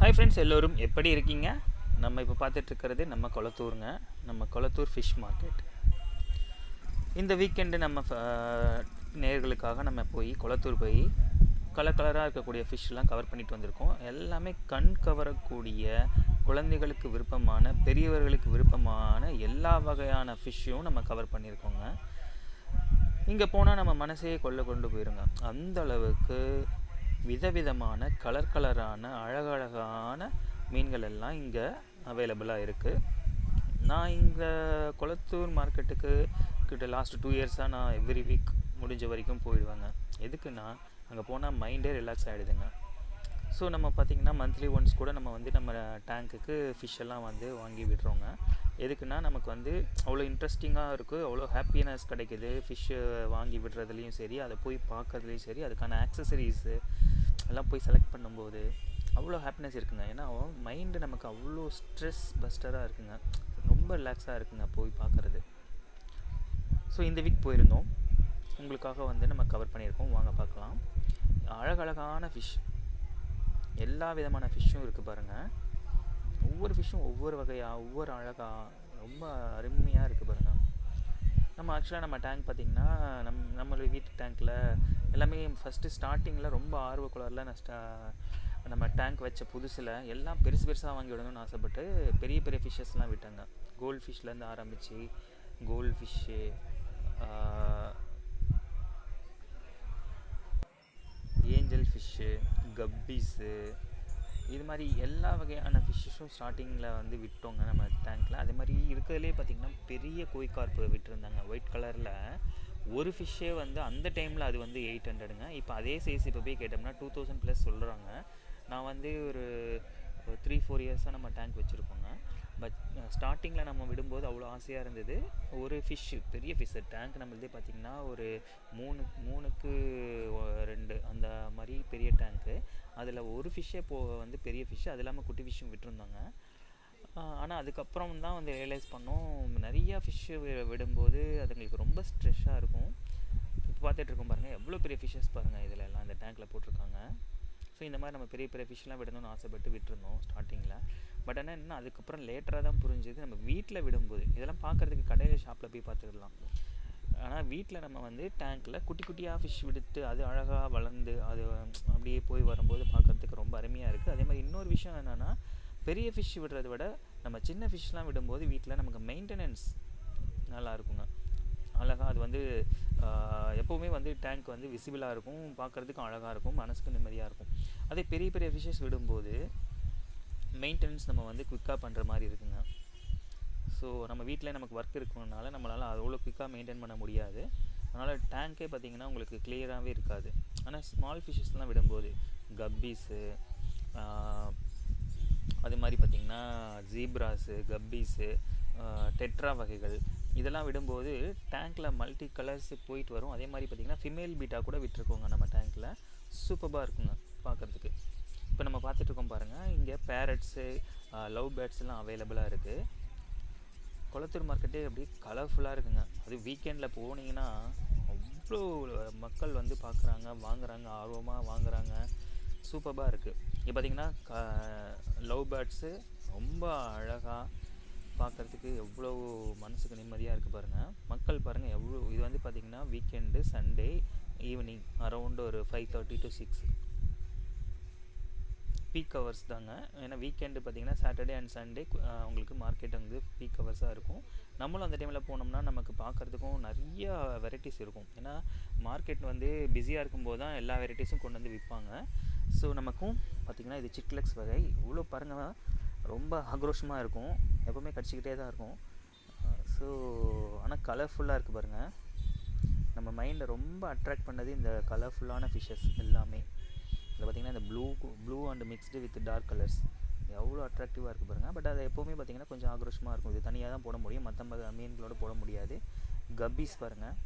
Hi friends எல்லோரும் எப்படி இருக்கீங்க? நம்ம இப்போ பார்த்துட்ருக்கிறது நம்ம கொளத்தூருங்க. நம்ம கொளத்தூர் ஃபிஷ் மார்க்கெட் இந்த வீக்கெண்டு நம்ம ஃப- நம்ம போய் கொளத்தூர் போய் கலர் கலராக இருக்கக்கூடிய ஃபிஷ்லாம் கவர் பண்ணிட்டு வந்திருக்கோம். எல்லாமே கண் கவரக்கூடிய குழந்தைகளுக்கு விருப்பமான பெரியவர்களுக்கு விருப்பமான எல்லா வகையான ஃபிஷ்ஷும் நம்ம கவர் பண்ணியிருக்கோங்க இங்கே போனால் நம்ம மனசையே கொள்ள கொண்டு போயிருங்க. அந்த அளவுக்கு விதவிதமான கலர் கலரான அழகழகான மீன்கள் எல்லாம் இங்கே அவைலபிளாக இருக்குது நான் இங்கே கொளத்தூர் மார்க்கெட்டுக்கு கிட்ட லாஸ்ட் டூ இயர்ஸாக நான் எவ்ரி வீக் முடிஞ்ச வரைக்கும் போயிடுவேங்க. எதுக்குன்னா அங்கே போனால் மைண்டே ரிலாக்ஸ் ஆகிடுதுங்க ஸோ நம்ம பார்த்திங்கன்னா மந்த்லி ஒன்ஸ் கூட நம்ம வந்து நம்ம டேங்க்குக்கு ஃபிஷ் எல்லாம் வந்து வாங்கி விடுறோங்க. எதுக்குன்னா நமக்கு வந்து அவ்வளோ இன்ட்ரெஸ்டிங்காக இருக்குது அவ்வளோ ஹாப்பினஸ் கிடைக்குது. ஃபிஷ்ஷு வாங்கி விடுறதுலையும் சரி அதை போய் பார்க்கறதுலையும் சரி அதுக்கான ஆக்சசரிஸு எல்லாம் போய் செலக்ட் பண்ணும்போது அவ்வளோ ஹாப்பினஸ் இருக்குங்க. ஏன்னா மைண்டு நமக்கு அவ்வளோ ஸ்ட்ரெஸ் பஸ்டராக இருக்குங்க. ரொம்ப ரிலாக்ஸாக இருக்குங்க போய் பார்க்குறது. ஸோ இந்த வீக் போயிருந்தோம். உங்களுக்காக வந்து நம்ம கவர் பண்ணியிருக்கோம். வாங்க பார்க்கலாம். அழகழகான ஃபிஷ் எல்லா விதமான ஃபிஷ்ஷும் இருக்குது பாருங்கள் ஒவ்வொரு ஃபிஷ்ஷும் ஒவ்வொரு வகையாக ஒவ்வொரு அழகாக ரொம்ப அருமையாக இருக்குது பாருங்கள் நம்ம ஆக்சுவலாக நம்ம டேங்க் பார்த்திங்கன்னா நம் நம்மளுடைய வீட்டு டேங்க்கில் எல்லாமே ஃபஸ்ட்டு ஸ்டார்டிங்கில் ரொம்ப ஆர்வ குளரில் நான் ஸ்டா நம்ம டேங்க் வச்ச புதுசில் எல்லாம் பெருசு பெருசாக வாங்கி விடணும்னு ஆசைப்பட்டு பெரிய பெரிய ஃபிஷ்ஷஸ்லாம் விட்டாங்க. கோல்ட் ஃபிஷ்லேருந்து ஆரம்பித்து gold fish angel fish guppies இது மாதிரி எல்லா வகையான ஃபிஷ்ஷஸும் ஸ்டார்டிங்கில் வந்து விட்டோங்க நம்ம டேங்க்கில் அதே மாதிரி இருக்கிறதுலே பார்த்திங்கன்னா பெரிய கோய் கார்ப்பு விட்டுருந்தாங்க. ஒயிட் கலரில் ஒரு ஃபிஷ்ஷே வந்து அந்த டைமில் அது வந்து எயிட் ஹண்ட்ரடுங்க இப்போ அதே சைஸ் இப்போ போய் கேட்டோம்னா டூ தௌசண்ட் ப்ளஸ் சொல்கிறாங்க நான் வந்து ஒரு த்ரீ ஃபோர் இயர்ஸாக நம்ம டேங்க் வச்சுருக்கோங்க. பட் ஸ்டார்டிங்கில் uh, நம்ம விடும்போது அவ்வளோ ஆசையாக இருந்தது. ஒரு ஃபிஷ்ஷு பெரிய ஃபிஷ்ஷு டேங்க் நம்மளதே பார்த்திங்கன்னா ஒரு மூணு மூணுக்கு ரெண்டு அந்த மாதிரி பெரிய டேங்க்கு அதில் ஒரு ஃபிஷ்ஷே போ வந்து பெரிய ஃபிஷ்ஷு அது இல்லாமல் குட்டி ஃபிஷ்ஷும் விட்டுருந்தாங்க. ஆனால் அதுக்கப்புறம் தான் வந்து ரியலைஸ் பண்ணோம். நிறையா ஃபிஷ்ஷு விடும்போது அதுங்களுக்கு ரொம்ப ஸ்ட்ரெஷ்ஷாக இருக்கும். இப்போ பார்த்துட்டு இருக்கோம் பாருங்கள் எவ்வளோ பெரிய ஃபிஷ்ஷஸ் பாருங்கள் இதில் எல்லாம் இந்த டேங்க்கில் போட்டிருக்காங்க. ஸோ இந்த மாதிரி நம்ம பெரிய பெரிய ஃபிஷ்லாம் விடணும்னு ஆசைப்பட்டு விட்டுருந்தோம் ஸ்டார்டிங்கில் பட் ஆனால் என்ன அதுக்கப்புறம் லேட்டராக தான் புரிஞ்சுது. நம்ம வீட்டில் விடும்போது இதெல்லாம் பார்க்குறதுக்கு கடையில் ஷாப்பில் போய் பார்த்துக்கலாம். ஆனால் வீட்டில் நம்ம வந்து டேங்க்கில் குட்டி குட்டியாக ஃபிஷ் விடுத்து அது அழகாக வளர்ந்து அது அப்படியே போய் வரும்போது பார்க்குறதுக்கு ரொம்ப அருமையாக இருக்குது அதே மாதிரி இன்னொரு விஷயம் என்னென்னா பெரிய ஃபிஷ் விடுறத விட நம்ம சின்ன ஃபிஷ்லாம் விடும்போது வீட்டில் நமக்கு மெயின்டெனன்ஸ் நல்லா இருக்குங்க. அழகாக அது வந்து எப்போவுமே வந்து டேங்க் வந்து விசிபிளாக இருக்கும் பார்க்குறதுக்கும் அழகாக இருக்கும் மனசுக்கு நிம்மதியாக இருக்கும். அதே பெரிய பெரிய ஃபிஷ்ஷஸ் விடும்போது மெயின்டெனன்ஸ் நம்ம வந்து குயிக்காக பண்ணுற மாதிரி இருக்குங்க. ஸோ நம்ம வீட்டில் நமக்கு ஒர்க் இருக்கணுனால நம்மளால் அவ்வளோ குயிக்காக மெயின்டைன் பண்ண முடியாது. அதனால் டேங்க்கே பார்த்தீங்கன்னா உங்களுக்கு கிளியராகவே இருக்காது. ஆனால் ஸ்மால் ஃபிஷ்ஷஸ்லாம் விடும்போது கப்பீஸு அது மாதிரி பார்த்திங்கன்னா ஜீப்ராஸு கப்பீஸு டெட்ரா வகைகள் இதெல்லாம் விடும்போது டேங்க்கில் மல்டி கலர்ஸ் போயிட்டு வரும். அதே மாதிரி பார்த்திங்கன்னா ஃபிமேல் பீட்டா கூட விட்டுருக்கோங்க நம்ம டேங்க்கில் சூப்பராக இருக்குங்க பார்க்குறதுக்கு பார்த்துட்டு இருக்கோம் பாருங்கள் இங்கே பேரட்ஸு லவ் பேர்ட்ஸ்லாம் அவைலபிளாக இருக்குது கொளத்தூர் மார்க்கெட்டே அப்படியே கலர்ஃபுல்லாக இருக்குங்க. அது வீக்கெண்டில் போனீங்கன்னா அவ்வளோ மக்கள் வந்து பார்க்குறாங்க வாங்குறாங்க ஆர்வமாக வாங்குறாங்க. சூப்பராக இருக்குது இப்போ பார்த்தீங்கன்னா க லவ் பேர்ட்ஸு ரொம்ப அழகாக பார்க்குறதுக்கு எவ்வளோ மனசுக்கு நிம்மதியாக இருக்குது பாருங்கள் மக்கள் பாருங்கள் எவ்வளோ இது வந்து பார்த்திங்கன்னா வீக்கெண்டு சண்டே ஈவினிங் அரௌண்டு ஒரு five thirty to six peak hours தாங்க. ஏன்னா வீக்கெண்டு பார்த்தீங்கன்னா சாட்டர்டே அண்ட் சண்டே உங்களுக்கு மார்க்கெட் வந்து பீக் ஹவர்ஸாக இருக்கும். நம்மளும் அந்த டைமில் போனோம்னா நமக்கு பார்க்குறதுக்கும் நிறைய வெரைட்டிஸ் இருக்கும். ஏன்னா மார்க்கெட் வந்து பிஸியாக இருக்கும்போது தான் எல்லா வெரைட்டிஸும் கொண்டு வந்து விற்பாங்க ஸோ நமக்கும் பார்த்திங்கன்னா இது சிக்லெக்ஸ் வகை. இவ்வளோ பாருங்கள் ரொம்ப ஆக்ரோஷமாக இருக்கும். எப்போவுமே கடிச்சிக்கிட்டே தான் இருக்கும். ஸோ ஆனால் கலர்ஃபுல்லாக இருக்குது பாருங்கள் நம்ம மைண்டை ரொம்ப அட்ராக்ட் பண்ணது இந்த கலர்ஃபுல்லான ஃபிஷ்ஷஸ் எல்லாமே. இதில் பார்த்தீங்கன்னா இந்த blue blue and mixed with dark colours எவ்வளோ அட்ராக்டிவாக இருக்குது பாருங்கள் பட் அது எப்போவுமே பார்த்தீங்கன்னா கொஞ்சம் ஆக்ரோஷமாக இருக்கும். இது தனியாக தான் போட முடியும். மற்ற மீன்களோட போட முடியாது. கப்பீஸ் பாருங்கள்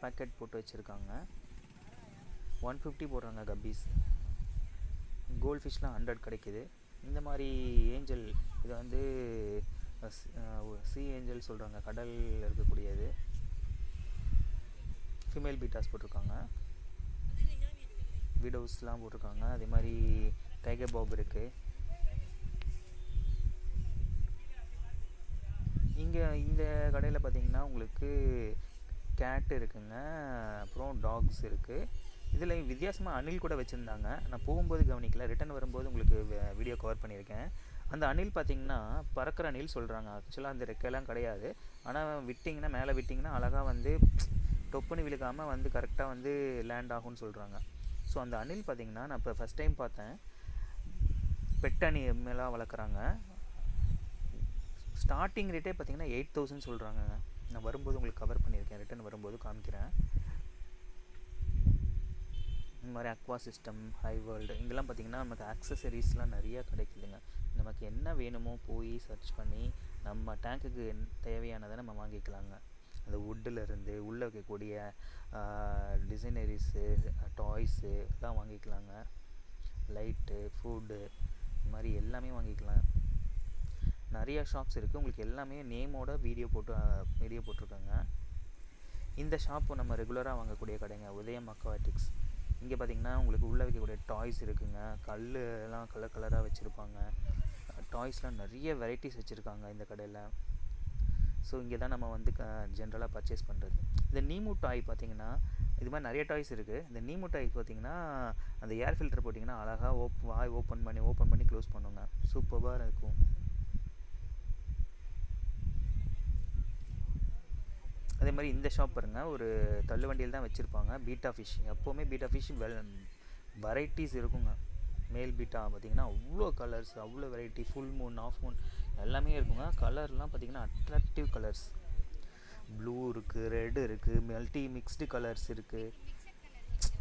பேக்கெட் போட்டு வச்சுருக்காங்க. ஒன் ஃபிஃப்டி போடுறாங்க கப்பீஸ் கோல்ட் ஃபிஷ்லாம் ஹண்ட்ரட் கிடைக்குது. இந்த மாதிரி ஏஞ்சல் இது வந்து சி ஏஞ்சல் சொல்கிறாங்க கடலில் இருக்கக்கூடியது. ஃபிமேல் பீட்டாஸ் போட்டிருக்காங்க. வீடோஸ்லாம் போட்டிருக்காங்க. அதே மாதிரி டைகர் பாப் இருக்குது இங்கே இந்த கடையில் பார்த்தீங்கன்னா உங்களுக்கு கேட் இருக்குங்க. அப்புறம் டாக்ஸ் இருக்குது இதில் வித்தியாசமாக அணில் கூட வச்சுருந்தாங்க. நான் போகும்போது கவனிக்கல. ரிட்டன் வரும்போது உங்களுக்கு வீடியோ கவர் பண்ணியிருக்கேன். அந்த அணில் பார்த்தீங்கன்னா பறக்கிற அணில் சொல்கிறாங்க ஆக்சுவலாக அந்த ரெக்கையெல்லாம் கிடையாது. ஆனால் விட்டிங்கன்னா மேலே விட்டிங்கன்னா அழகாக வந்து டொப்புன்னு விழுகாமல் வந்து கரெக்டாக வந்து லேண்ட் ஆகும்னு சொல்கிறாங்க ஸோ அந்த அணில் பார்த்தீங்கன்னா நான் இப்போ ஃபஸ்ட் டைம் பார்த்தேன். பெட் அணி மேலாம் வளர்க்குறாங்க. ஸ்டார்டிங் ரேட்டே பார்த்திங்கன்னா எயிட் தௌசண்ட் சொல்கிறாங்க நான் வரும்போது உங்களுக்கு கவர் பண்ணியிருக்கேன். ரிட்டன் வரும்போது காமிக்கிறேன். இந்த மாதிரி அக்வா சிஸ்டம் ஹை வேர்ல்டு இங்கெல்லாம் பார்த்திங்கன்னா நமக்கு ஆக்சசரிஸ்லாம் நிறையா கிடைக்குதுங்க. நமக்கு என்ன வேணுமோ போய் சர்ச் பண்ணி நம்ம டேங்க்குக்கு தேவையானதை நம்ம வாங்கிக்கலாங்க. அந்த வுட்டிலேருந்து உள்ளே வைக்கக்கூடிய டிசைனரிஸு டாய்ஸு எல்லாம் வாங்கிக்கலாங்க. லைட்டு ஃபுட்டு இந்த மாதிரி எல்லாமே வாங்கிக்கலாம். நிறையா ஷாப்ஸ் இருக்குது உங்களுக்கு எல்லாமே நேமோட வீடியோ போட்டு வீடியோ போட்டிருக்காங்க. இந்த ஷாப்பு நம்ம ரெகுலராக வாங்கக்கூடிய கடைங்க. உதயம் அக்வாட்டிக்ஸ் இங்கே பார்த்தீங்கன்னா உங்களுக்கு உள்ளே வைக்கக்கூடிய டாய்ஸ் இருக்குங்க. கல் எல்லாம் கலர் கலராக வச்சுருப்பாங்க. டாய்ஸ்லாம் நிறைய வெரைட்டிஸ் வச்சுருக்காங்க இந்த கடையில். ஸோ இங்கே தான் நம்ம வந்து ஜென்ரலாக பர்ச்சேஸ் பண்ணுறது இந்த நீமு டாய் பார்த்தீங்கன்னா இது மாதிரி நிறைய டாய்ஸ் இருக்குது இந்த நீமு டாய் பார்த்தீங்கன்னா அந்த ஏர் ஃபில்டர் போட்டிங்கன்னா அழகாக ஓப் வாய் ஓப்பன் பண்ணி ஓப்பன் பண்ணி க்ளோஸ் பண்ணுங்க. சூப்பராக இருக்கும். அதே மாதிரி இந்த ஷாப் பாருங்க. ஒரு தள்ளுவண்டியில் தான் வச்சுருப்பாங்க. பீட்டா ஃபிஷ் எப்போவுமே பீட்டா ஃபிஷ் வெல் வெரைட்டிஸ் இருக்குங்க. மேல் பீட்டா பார்த்தீங்கன்னா அவ்வளோ கலர்ஸ் அவ்வளோ variety full moon half moon எல்லாமே இருக்குங்க. கலர்லாம் பார்த்தீங்கன்னா அட்ராக்டிவ் கலர்ஸ் ப்ளூ இருக்குது ரெட் இருக்குது மல்டி மிக்ஸ்டு கலர்ஸ் இருக்குது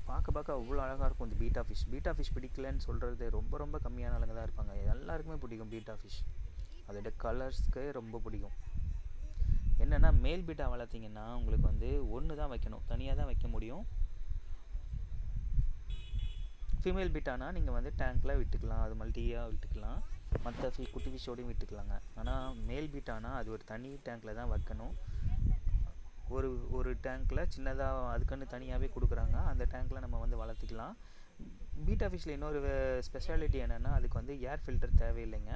பார்க்க பார்க்க அவ்வளோ அழகாக இருக்கும் இந்த பீட்டா ஃபிஷ் பீட்டா ஃபிஷ் பிடிக்கலன்னு சொல்கிறது ரொம்ப ரொம்ப கம்மியான ஆளுங்க தான் இருப்பாங்க. எல்லாருக்குமே பிடிக்கும் பீட்டா ஃபிஷ் அதோட கலர்ஸ்க்கே ரொம்ப பிடிக்கும். என்னென்னா மேல் பீட்டா வளர்த்திங்கன்னா உங்களுக்கு வந்து ஒன்று தான் வைக்கணும். தனியாக தான் வைக்க முடியும். ஃபீமேல் பீட்டானா நீங்கள் வந்து டேங்க்கில் விட்டுக்கலாம். அது மல்டியாக விட்டுக்கலாம். மற்ற ஃபி குட்டி ஃபிஷ்ஷோடையும் விட்டுக்கலாங்க. ஆனால் மேல் பீட்டானா அது ஒரு தனி டேங்க்கில் தான் வைக்கணும். ஒரு ஒரு டேங்க்கில் சின்னதாக அதுக்குன்னு தனியாகவே கொடுக்குறாங்க. அந்த டேங்க்கில் நம்ம வந்து வளர்த்திக்கலாம். பீட்டா ஃபிஷ்ஷில் இன்னொரு ஸ்பெஷாலிட்டி என்னென்னா அதுக்கு வந்து ஏர் ஃபில்டர் தேவையில்லைங்க.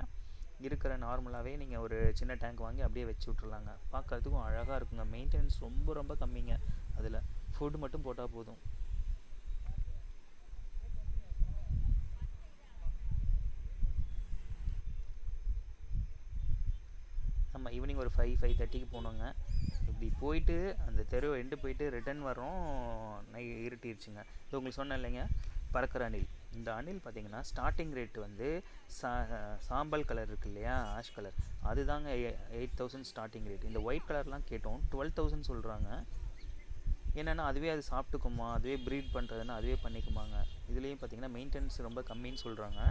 இருக்கிற நார்மலாகவே நீங்கள் ஒரு சின்ன டேங்க் வாங்கி அப்படியே வச்சு விட்ருலாங்க பார்க்கறதுக்கும் அழகாக இருக்குங்க. மெயின்டெனன்ஸ் ரொம்ப ரொம்ப கம்மிங்க. அதில் ஃபுட் மட்டும் போட்டால் போதும். நம்ம ஈவினிங் ஒரு ஃபைவ் ஃபைவ் தேர்ட்டிக்கு போனோங்க. இப்படி போயிட்டு அந்த தெரு எண்டு போயிட்டு ரிட்டர்ன் வரோம் நை இருட்டிருச்சுங்க. இது உங்களுக்கு சொன்னேன் இல்லைங்க. பறக்கிற அணில். இந்த அணில் பார்த்தீங்கன்னா ஸ்டார்டிங் ரேட் வந்து சா சாம்பல் கலர் இருக்கு இல்லையா? ஆஷ் கலர் அதுதாங்க எயிட் தௌசண்ட் ஸ்டார்டிங் ரேட் இந்த ஒயிட் கலர்லாம் கேட்டோம். டுவெல் தௌசண்ட் சொல்கிறாங்க என்னென்னா அதுவே அது சாப்பிட்டுக்குமா? அதுவே ப்ரீட் பண்ணுறதுன்னா அதுவே பண்ணிக்குமாங்க. இதுலேயும் பார்த்தீங்கன்னா மெயின்டெனன்ஸ் ரொம்ப கம்மின்னு சொல்கிறாங்க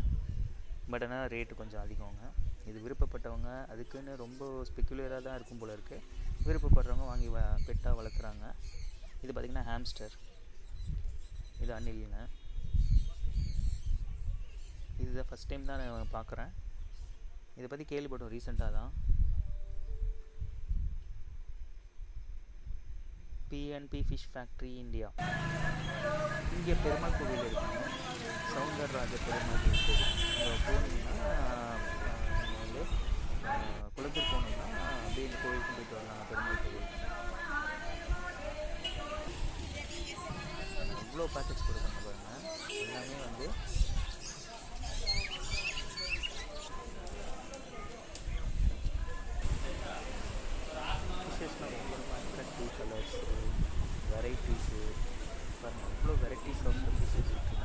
பட் ஆனால் ரேட்டு கொஞ்சம் அதிகங்க. இது விருப்பப்பட்டவங்க அதுக்குன்னு ரொம்ப ஸ்பெக்குலராக தான் இருக்கும் போல இருக்குது விருப்பப்படுறவங்க வாங்கி வ பெட்டாக வளர்க்குறாங்க. இது பார்த்திங்கன்னா ஹாம்ஸ்டர் இது அணிலுங்க இதுதான் ஃபஸ்ட் டைம் தான் நான் பார்க்குறேன் இதை பற்றி கேள்விப்பட்டோம் ரீசெண்டாக தான். பிஎன்பி ஃபிஷ் ஃபேக்ட்ரி இந்தியா இங்கே பெருமாள் கோவில் இருக்குங்க சவுந்தரராஜ பெருமாள் கோவில். போனீங்கன்னா வந்து குளத்துக்கு போனோம்னா அப்படியே இந்த கோயிலுக்கு போயிட்டு வரலாம் பெருமாள் கோயில். இவ்வளோ பேக்கெட்ஸ் கொடுப்பாங்க பாருங்கள் எல்லாமே வந்து ஃபிஷஸ்லாம் ரொம்ப அட்ராக்டிவ் கலர்ஸு வெரைட்டிஸு பாருங்கள் அவ்வளோ வெரைட்டிஸ் ரொம்ப ஃபிஷ்ஷஸ் இருக்குது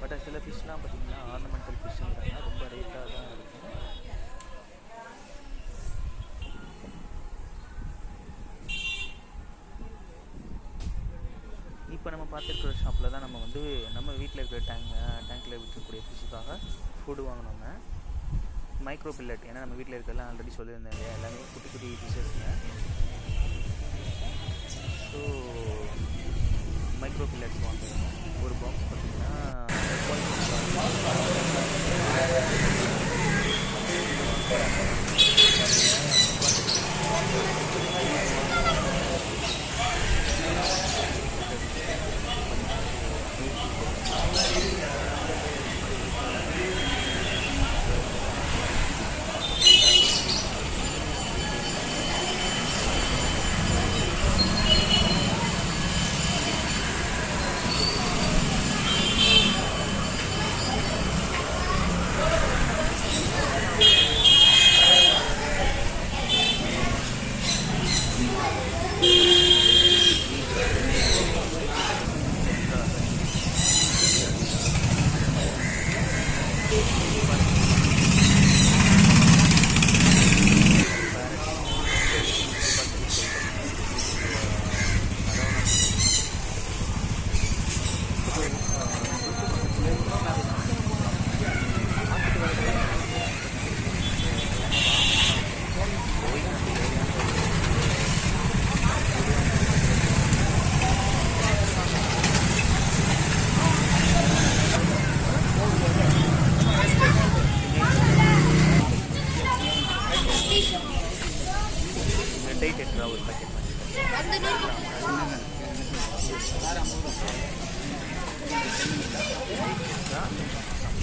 பட் சில ஃபிஷ்லாம் பார்த்தீங்கன்னா ஆர்னமெண்டல் ஃபிஷ்ஷுங்கிறாங்க ரொம்ப ரேட்டாக தான் இருக்கும். ஷாப்பில் தான் நம்ம வந்து நம்ம வீட்டில் இருக்கிற டேங்க் டேங்க்கில் விற்கக்கூடிய ஃபிஷ்ஷுக்காக ஃபுட்டு வாங்கினோங்க மைக்ரோ பில்லட் ஏன்னா நம்ம வீட்டில் இருக்கிறதெல்லாம் ஆல்ரெடி சொல்லியிருந்தேன் இல்லையா? எல்லாமே குட்டி குட்டி ஃபிஷ்ஷஸ்ங்க ஸோ மைக்ரோ பில்லட்ஸ் வாங்குறோம். ஒரு பாக்ஸ் பார்த்தீங்கன்னா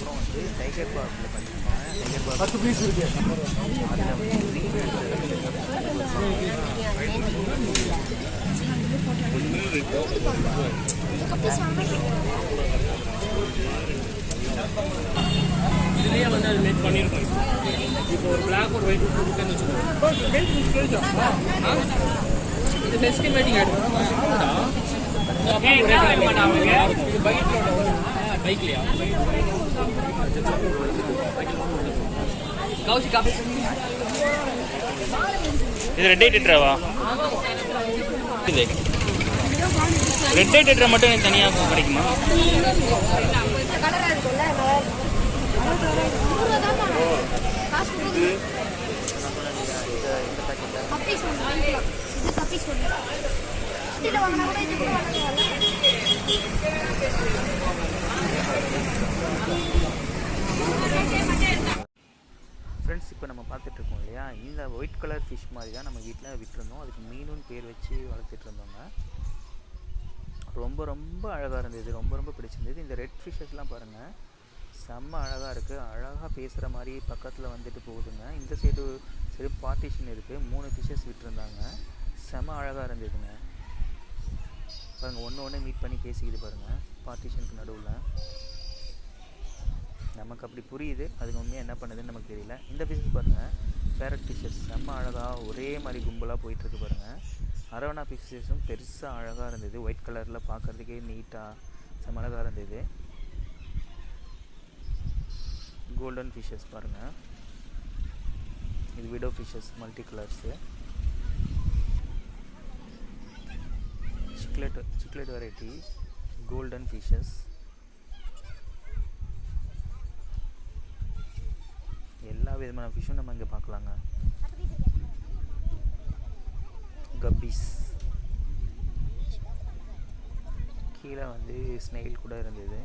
வந்து டைகர் பார்க்கில் பண்ணியிருப்பாங்க டைகர் பார்க் பத்து பீஸ் இருக்கு அதில் வந்து green இதுலயே வந்து அது மேக் பண்ணியிருக்கோம் இப்போ ஒரு பிளாக் ஒரு ஒயிட் கொடுக்குன்னு வச்சுக்கோங்க இது எஸ்டிமேட்டிங் ஆகிடும் இது பைக்ல பைக்லையா கௌசி காப்பி இது ரெட் ஐட் டெட்ராவா இது ரெட் ஐட் டெட்ரா மட்டும் எனக்கு தனியாக கிடைக்குமா? ஃப்ரெண்ட்ஸ் இப்போ நம்ம பார்த்துட்ருக்கோம் இல்லையா? இந்த ஒயிட் கலர் ஃபிஷ் மாதிரி தான் நம்ம வீட்டில் விட்டுருந்தோம். அதுக்கு மீனுன்னு பேர் வச்சு வளர்த்துட்டு இருந்தோங்க. ரொம்ப ரொம்ப அழகாக இருந்தது. ரொம்ப ரொம்ப பிடிச்சிருந்தது. இந்த ரெட் ஃபிஷ்ஷஸ்லாம் பாருங்கள் செம்ம அழகாக இருக்குது அழகாக பேசுகிற மாதிரி பக்கத்தில் வந்துட்டு போகுதுங்க. இந்த சைடு சைடு பார்ட்டிஷன் இருக்குது மூணு ஃபிஷ்ஷஸ் விட்டுருந்தாங்க. செம்ம அழகாக இருந்ததுங்க. பாருங்கள் ஒன்று ஒன்று மீட் பண்ணி பேசிக்கிது பாருங்கள் பார்ட்டிஷனுக்கு நடுவில். நமக்கு அப்படி புரியுது. அதுக்கு உண்மையாக என்ன பண்ணுதுன்னு நமக்கு தெரியல. இந்த ஃபிஷஸ் பாருங்கள் பேரட் ஃபிஷஸ் செம்ம அழகாக ஒரே மாதிரி கும்பலாக போயிட்டுருக்கு பாருங்கள் அரவணா பிக்சர்ஸும் பெருசாக அழகாக இருந்தது. ஒயிட் கலரில் பார்க்குறதுக்கே நீட்டாக செம்ம அழகாக இருந்தது. கோல்டன் ஃபிஷஸ் பாருங்கள் இது widow fishes multi colours cichlid cichlid variety golden fishes எல்லா விதமான ஃபிஷ்ஷும் நம்ம இங்கே பார்க்கலாங்க கப்பீஸ் கீழே வந்து ஸ்னெயில் கூட இருந்தது.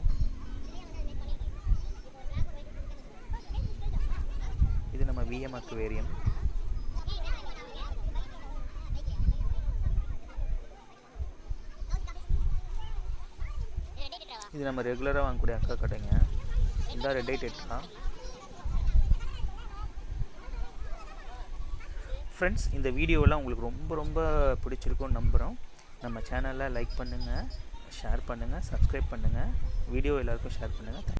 இது நம்ம விஎம் அக்வேரியம் இது நம்ம ரெகுலராக வாங்கக்கூடிய அக்கா கடைங்க. இந்த ரெட் ஐட் எட்ரா ஃப்ரெண்ட்ஸ் இந்த வீடியோலாம் உங்களுக்கு ரொம்ப ரொம்ப பிடிச்சிருக்கும்னு நம்புகிறோம் நம்ம சேனலை லைக் பண்ணுங்கள் ஷேர் பண்ணுங்கள் சப்ஸ்கிரைப் பண்ணுங்கள் வீடியோ எல்லாருக்கும் ஷேர் பண்ணுங்கள்